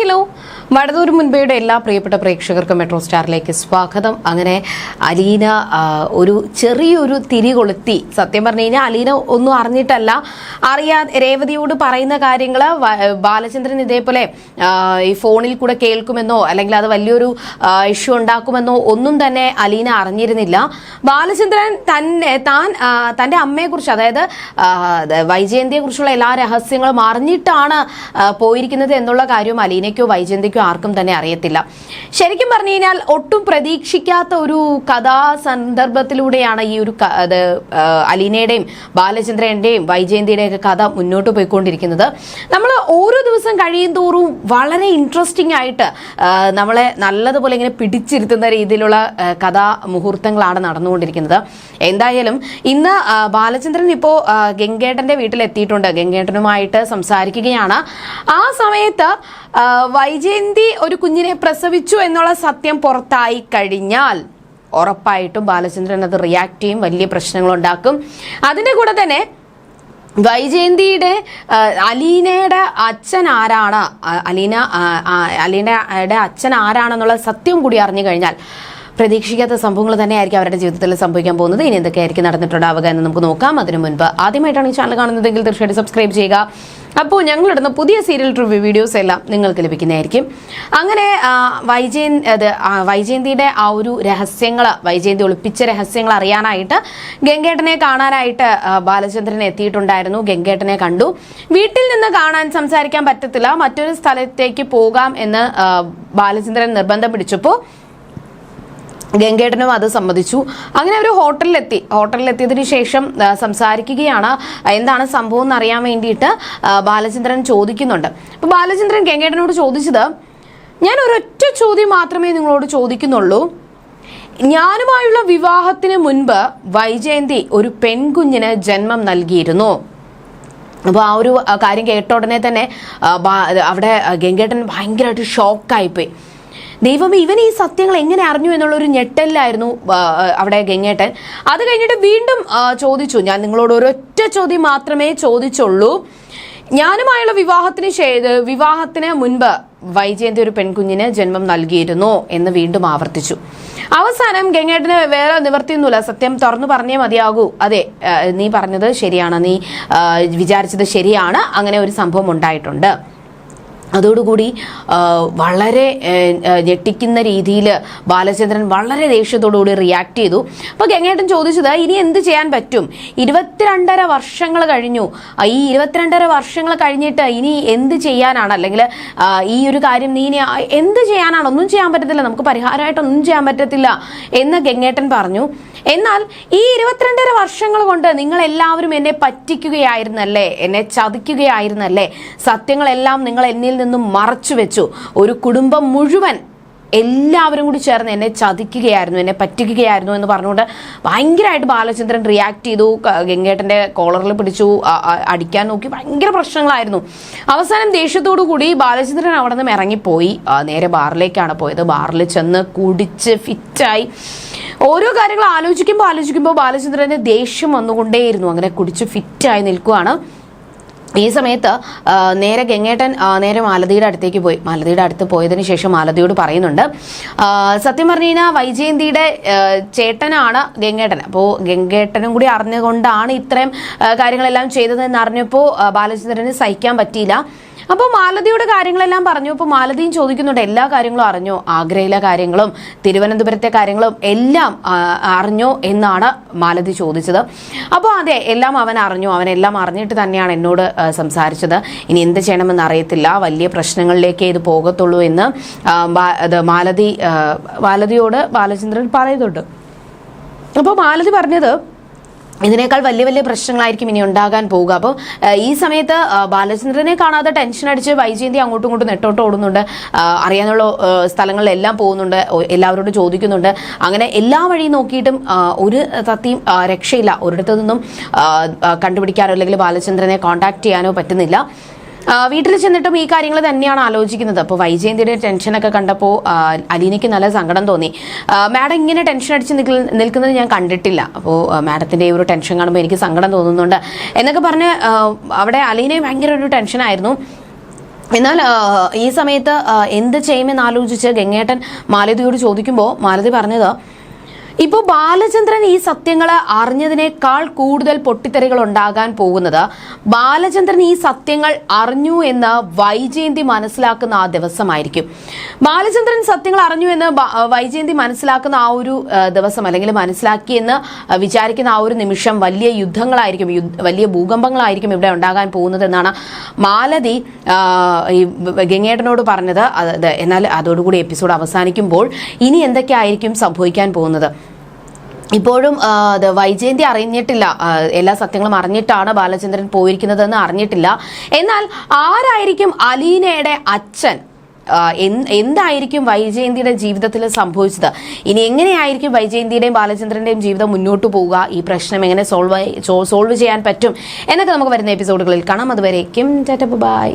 ही लो വടതൂർ മുൻപയുടെ എല്ലാ പ്രിയപ്പെട്ട പ്രേക്ഷകർക്കും മെട്രോ സ്റ്റാറിലേക്ക് സ്വാഗതം. അങ്ങനെ അലീന ഒരു ചെറിയൊരു തിരി കൊളുത്തി. സത്യം പറഞ്ഞു കഴിഞ്ഞാൽ അലീന ഒന്നും അറിഞ്ഞിട്ടല്ല. അറിയാ രേവതിയോട് പറയുന്ന കാര്യങ്ങൾ ബാലചന്ദ്രൻ ഇതേപോലെ ഈ ഫോണിൽ കൂടെ കേൾക്കുമെന്നോ അല്ലെങ്കിൽ അത് വലിയൊരു ഇഷ്യൂ ഉണ്ടാക്കുമെന്നോ ഒന്നും തന്നെ അലീന അറിഞ്ഞിരുന്നില്ല. ബാലചന്ദ്രൻ തന്നെ താൻ തന്റെ അമ്മയെക്കുറിച്ച് അതായത് ആ, അത് വൈജയന്തിയെ കുറിച്ചുള്ള എല്ലാ രഹസ്യങ്ങളും അറിഞ്ഞിട്ടാണ് പോയിരിക്കുന്നത് എന്നുള്ള കാര്യം അലീനയ്ക്കോ വൈജയന്തിക്കോ ആർക്കും തന്നെ അറിയത്തില്ല. ശരിക്കും പറഞ്ഞു കഴിഞ്ഞാൽ ഒട്ടും പ്രതീക്ഷിക്കാത്ത ഒരു കഥാ സന്ദർഭത്തിലൂടെയാണ് ഈ ഒരു അത് അലീനയുടെയും ബാലചന്ദ്രന്റെയും വൈജയന്തിയുടെയൊക്കെ കഥ മുന്നോട്ട് പോയിക്കൊണ്ടിരിക്കുന്നത്. നമ്മൾ ഓരോ ദിവസം കഴിയും തോറും വളരെ ഇൻട്രസ്റ്റിംഗ് ആയിട്ട് നമ്മളെ നല്ലതുപോലെ ഇങ്ങനെ പിടിച്ചിരുത്തുന്ന രീതിയിലുള്ള കഥാ മുഹൂർത്തങ്ങളാണ് നടന്നുകൊണ്ടിരിക്കുന്നത്. എന്തായാലും ഇന്ന് ബാലചന്ദ്രൻ ഇപ്പോൾ ഗംഗേട്ടന്റെ വീട്ടിലെത്തിയിട്ടുണ്ട്. ഗംഗേട്ടനുമായിട്ട് സംസാരിക്കുകയാണ്. ആ സമയത്ത് ആ, വൈജയന്തി ഒരു കുഞ്ഞിനെ പ്രസവിച്ചു എന്നുള്ള സത്യം പുറത്തായി കഴിഞ്ഞാൽ ഉറപ്പായിട്ടും ബാലചന്ദ്രൻ അത് റിയാക്ട് ചെയ്യും വലിയ പ്രശ്നങ്ങൾ ഉണ്ടാക്കും. അതിന്റെ കൂടെ തന്നെ വൈജയന്തിയുടെ അലീനയുടെ അച്ഛൻ ആരാണ്? അലീന അലീനയുടെ അച്ഛൻ ആരാണെന്നുള്ള സത്യം കൂടി അറിഞ്ഞു കഴിഞ്ഞാൽ പ്രതീക്ഷിക്കാത്ത സംഭവങ്ങൾ തന്നെയായിരിക്കും അവരുടെ ജീവിതത്തിൽ സംഭവിക്കാൻ പോകുന്നത്. ഇനി എന്തൊക്കെയായിരിക്കും നടന്നിട്ടുണ്ടാവുക എന്ന് നമുക്ക് നോക്കാം. അതിനു മുൻപ് ആദ്യമായിട്ടാണ് ഈ ചാനൽ കാണുന്നതെങ്കിൽ തീർച്ചയായിട്ടും സബ്സ്ക്രൈബ് ചെയ്യുക. അപ്പോൾ ഞങ്ങളിടുന്ന പുതിയ സീരിയൽ റിവ്യൂ വീഡിയോസ് എല്ലാം നിങ്ങൾക്ക് ലഭിക്കുന്നതായിരിക്കും. അങ്ങനെ വൈജയൻ അത് വൈജയന്തിയുടെ ആ ഒരു രഹസ്യങ്ങൾ വൈജയന്തി ഒളിപ്പിച്ച രഹസ്യങ്ങൾ അറിയാനായിട്ട് ഗംഗേട്ടനെ കാണാനായിട്ട് ബാലചന്ദ്രൻ എത്തിയിട്ടുണ്ടായിരുന്നു. ഗംഗേട്ടനെ കണ്ടു. വീട്ടിൽ നിന്ന് കാണാൻ സംസാരിക്കാൻ പറ്റത്തില്ല. മറ്റൊരു സ്ഥലത്തേക്ക് പോകാം എന്ന് ബാലചന്ദ്രൻ നിർബന്ധം പിടിച്ചപ്പോൾ ഗംഗേട്ടനും അത് സമ്മതിച്ചു. അങ്ങനെ അവർ ഹോട്ടലിലെത്തി. ഹോട്ടലിലെത്തിയതിനു ശേഷം സംസാരിക്കുകയാണ്. എന്താണ് സംഭവം എന്ന് അറിയാൻ വേണ്ടിയിട്ട് ബാലചന്ദ്രൻ ചോദിക്കുന്നുണ്ട്. അപ്പോൾ ബാലചന്ദ്രൻ ഗംഗേട്ടനോട് ചോദിച്ചത് ഞാൻ ഒരൊറ്റ ചോദ്യം മാത്രമേ നിങ്ങളോട് ചോദിക്കുന്നുള്ളൂ. ഞാനുമായുള്ള വിവാഹത്തിന് മുൻപ് വൈജയന്തി ഒരു പെൺകുഞ്ഞിന് ജന്മം നൽകിയിരുന്നു. അപ്പോൾ ആ ഒരു കാര്യം കേട്ട ഉടനെ തന്നെ അവിടെ ഗംഗേട്ടൻ ഭയങ്കരമായിട്ട് ഷോക്കായിപ്പോയി. ദൈവം ഇവൻ ഈ സത്യങ്ങൾ എങ്ങനെ അറിഞ്ഞു എന്നുള്ളൊരു ഞെട്ടലിലായിരുന്നു അവിടെ ഗംഗേട്ടൻ. അത് കഴിഞ്ഞിട്ട് വീണ്ടും ചോദിച്ചു. ഞാൻ നിങ്ങളോട് ഒരൊറ്റ ചോദ്യം മാത്രമേ ചോദിച്ചുള്ളൂ. ഞാനുമായുള്ള വിവാഹത്തിന് വിവാഹത്തിന് മുൻപ് വൈജയന്തി ഒരു പെൺകുഞ്ഞിന് ജന്മം നൽകിയിരുന്നു എന്ന് വീണ്ടും ആവർത്തിച്ചു. അവസാനം ഗംഗേട്ടന് വേറെ നിവർത്തിയൊന്നുമില്ല. സത്യം തുറന്നു പറഞ്ഞേ മതിയാകൂ. അതെ നീ പറഞ്ഞത് ശരിയാണ്. നീ വിചാരിച്ചത് ശരിയാണ്. അങ്ങനെ ഒരു സംഭവം ഉണ്ടായിട്ടുണ്ട്. അതോടുകൂടി വളരെ ഞെട്ടിക്കുന്ന രീതിയിൽ ബാലചന്ദ്രൻ വളരെ ദേഷ്യത്തോടുകൂടി റിയാക്ട് ചെയ്തു. അപ്പോൾ ഗംഗേട്ടൻ ചോദിച്ചത് ഇനി എന്ത് ചെയ്യാൻ പറ്റും? ഇരുപത്തിരണ്ടര വർഷങ്ങൾ കഴിഞ്ഞു. ഈ ഇരുപത്തിരണ്ടര വർഷങ്ങൾ കഴിഞ്ഞിട്ട് ഇനി എന്ത് ചെയ്യാനാണ്? അല്ലെങ്കിൽ ഈ ഒരു കാര്യം നീ ഇനി എന്ത് ചെയ്യാനാണ്? ഒന്നും ചെയ്യാൻ പറ്റത്തില്ല. നമുക്ക് പരിഹാരമായിട്ട് ഒന്നും ചെയ്യാൻ പറ്റത്തില്ല എന്ന് ഗംഗേട്ടൻ പറഞ്ഞു. എന്നാൽ ഈ ഇരുപത്തിരണ്ടര വർഷങ്ങൾ കൊണ്ട് നിങ്ങൾ എല്ലാവരും എന്നെ പറ്റിക്കുകയായിരുന്നല്ലേ? എന്നെ ചതിക്കുകയായിരുന്നല്ലേ? സത്യങ്ങളെല്ലാം നിങ്ങൾ എന്നിൽ നിന്നും മറച്ചു വെച്ചു. ഒരു കുടുംബം മുഴുവൻ എല്ലാവരും കൂടി ചേർന്ന് എന്നെ ചതിക്കുകയായിരുന്നു എന്നെ പറ്റിക്കുകയായിരുന്നു എന്ന് പറഞ്ഞുകൊണ്ട് ഭയങ്കരമായിട്ട് ബാലചന്ദ്രൻ റിയാക്ട് ചെയ്തു. ഗംഗേട്ടന്റെ കോളറിൽ പിടിച്ചു. അടിക്കാൻ നോക്കി. ഭയങ്കര പ്രശ്നങ്ങളായിരുന്നു. അവസാനം ദേഷ്യത്തോടു കൂടി ബാലചന്ദ്രൻ അവിടെ നിന്ന് ഇറങ്ങിപ്പോയി. നേരെ ബാറിലേക്കാണ് പോയത്. ബാറിൽ ചെന്ന് കുടിച്ച് ഫിറ്റായി ഓരോ കാര്യങ്ങൾ ആലോചിക്കുമ്പോൾ ആലോചിക്കുമ്പോൾ ബാലചന്ദ്രന് ദേഷ്യം വന്നുകൊണ്ടേയിരുന്നു. അങ്ങനെ കുടിച്ച് ഫിറ്റായി നിൽക്കുവാണ്. ഈ സമയത്ത് നേരെ ഗംഗേട്ടൻ നേരെ മാലതിയുടെ അടുത്തേക്ക് പോയി. മാലതിയുടെ അടുത്ത് പോയതിനു ശേഷം മാലതിയോട് പറയുന്നുണ്ട് സത്യം പറഞ്ഞു കഴിഞ്ഞാൽ വൈജയന്തിയുടെ ചേട്ടനാണ് ഗംഗേട്ടൻ. അപ്പോൾ ഗംഗേട്ടനും കൂടി അറിഞ്ഞുകൊണ്ടാണ് ഇത്രയും കാര്യങ്ങളെല്ലാം ചെയ്തതെന്ന് അറിഞ്ഞപ്പോൾ ബാലചന്ദ്രന് സഹിക്കാൻ പറ്റിയില്ല. അപ്പോൾ മാലതിയുടെ കാര്യങ്ങളെല്ലാം പറഞ്ഞു. അപ്പോൾ മാലതിയും ചോദിക്കുന്നുണ്ട് എല്ലാ കാര്യങ്ങളും അറിഞ്ഞോ? ആഗ്രയിലെ കാര്യങ്ങളും തിരുവനന്തപുരത്തെ കാര്യങ്ങളും എല്ലാം അറിഞ്ഞോ എന്നാണ് മാലതി ചോദിച്ചത്. അപ്പോൾ അതെ എല്ലാം അവൻ അറിഞ്ഞു. അവനെല്ലാം അറിഞ്ഞിട്ട് തന്നെയാണ് എന്നോട് സംസാരിച്ചത്. ഇനി എന്ത് ചെയ്യണമെന്ന് അറിയത്തില്ല. വലിയ പ്രശ്നങ്ങളിലേക്കേ ഇത് പോകത്തുള്ളൂ എന്ന് മാലതി മാലതിയോട് ബാലചന്ദ്രൻ പറയുന്നുണ്ട്. അപ്പോൾ മാലതി പറഞ്ഞത് ഇതിനേക്കാൾ വലിയ വലിയ പ്രശ്നങ്ങളായിരിക്കും ഇനി ഉണ്ടാകാൻ പോവുക അപ്പോൾ ഈ സമയത്ത് ബാലചന്ദ്രനെ കാണാതെ ടെൻഷൻ അടിച്ച് വൈജയന്തി അങ്ങോട്ടും ഇങ്ങോട്ടും നെട്ടോട്ട് ഓടുന്നുണ്ട്. അറിയാനുള്ള സ്ഥലങ്ങളിലെല്ലാം പോകുന്നുണ്ട്. എല്ലാവരോടും ചോദിക്കുന്നുണ്ട്. അങ്ങനെ എല്ലാ വഴിയും നോക്കിയിട്ടും ഒരു തത്തിയും രക്ഷയില്ല. ഒരിടത്തു നിന്നും കണ്ടുപിടിക്കാനോ അല്ലെങ്കിൽ ബാലചന്ദ്രനെ കോൺടാക്ട് ചെയ്യാനോ പറ്റുന്നില്ല. വീട്ടിൽ ചെന്നിട്ടും ഈ കാര്യങ്ങൾ തന്നെയാണ് ആലോചിക്കുന്നത്. അപ്പോൾ വൈജയന്തിയുടെ ടെൻഷനൊക്കെ കണ്ടപ്പോൾ അലീനയ്ക്ക് നല്ല സങ്കടം തോന്നി. മാഡം ഇങ്ങനെ ടെൻഷൻ അടിച്ച് നിൽക്കുന്ന- നിൽക്കുന്നത് ഞാൻ കണ്ടിട്ടില്ല. അപ്പോൾ മാഡത്തിന്റെ ഈ ഒരു ടെൻഷൻ കാണുമ്പോൾ എനിക്ക് സങ്കടം തോന്നുന്നുണ്ട്. എന്നൊക്കെ പറഞ്ഞ് അവിടെ അലീന ഭയങ്കര ഒരു ടെൻഷനായിരുന്നു എന്നാൽ ഈ സമയത്ത് എന്ത് ചെയ്യുമെന്ന് ആലോചിച്ച് ഗംഗേട്ടൻ മാലതിയോട് ചോദിക്കുമ്പോൾ മാലതി പറഞ്ഞത് ഇപ്പോൾ ബാലചന്ദ്രൻ ഈ സത്യങ്ങൾ അറിഞ്ഞതിനേക്കാൾ കൂടുതൽ പൊട്ടിത്തെറികൾ ഉണ്ടാകാൻ പോകുന്നത് ബാലചന്ദ്രൻ ഈ സത്യങ്ങൾ അറിഞ്ഞു എന്ന് വൈജയന്തി മനസ്സിലാക്കുന്ന ആ ദിവസമായിരിക്കും. ബാലചന്ദ്രൻ സത്യങ്ങൾ അറിഞ്ഞു എന്ന് വൈജയന്തി മനസ്സിലാക്കുന്ന ആ ഒരു ദിവസം അല്ലെങ്കിൽ മനസ്സിലാക്കിയെന്ന് വിചാരിക്കുന്ന ആ ഒരു നിമിഷം വലിയ യുദ്ധങ്ങളായിരിക്കും യുദ്ധ- വലിയ ഭൂകമ്പങ്ങളായിരിക്കും ഇവിടെ ഉണ്ടാകാൻ പോകുന്നത് എന്നാണ് മാലതി ഗംഗേടനോട് പറഞ്ഞത്. എന്നാൽ അതോടുകൂടി എപ്പിസോഡ് അവസാനിക്കുമ്പോൾ ഇനി എന്തൊക്കെയായിരിക്കും സംഭവിക്കാൻ പോകുന്നത്? ഇപ്പോഴും വൈജയന്തി അറിഞ്ഞിട്ടില്ല. എല്ലാ സത്യങ്ങളും അറിഞ്ഞിട്ടാണ് ബാലചന്ദ്രൻ പോയിരിക്കുന്നതെന്ന് അറിഞ്ഞിട്ടില്ല. എന്നാൽ ആരായിരിക്കും അലീനയുടെ അച്ഛൻ? എന്തായിരിക്കും വൈജയന്തിയുടെ ജീവിതത്തിൽ സംഭവിച്ചത്? ഇനി എങ്ങനെയായിരിക്കും വൈജയന്തിയുടെയും ബാലചന്ദ്രന്റെയും ജീവിതം മുന്നോട്ട് പോവുക? ഈ പ്രശ്നം എങ്ങനെ സോൾവ് സോൾവ് ചെയ്യാൻ പറ്റും? എന്നൊക്കെ നമുക്ക് വരുന്ന എപ്പിസോഡുകളിൽ കാണാം. അതുവരേക്കും ബൈ.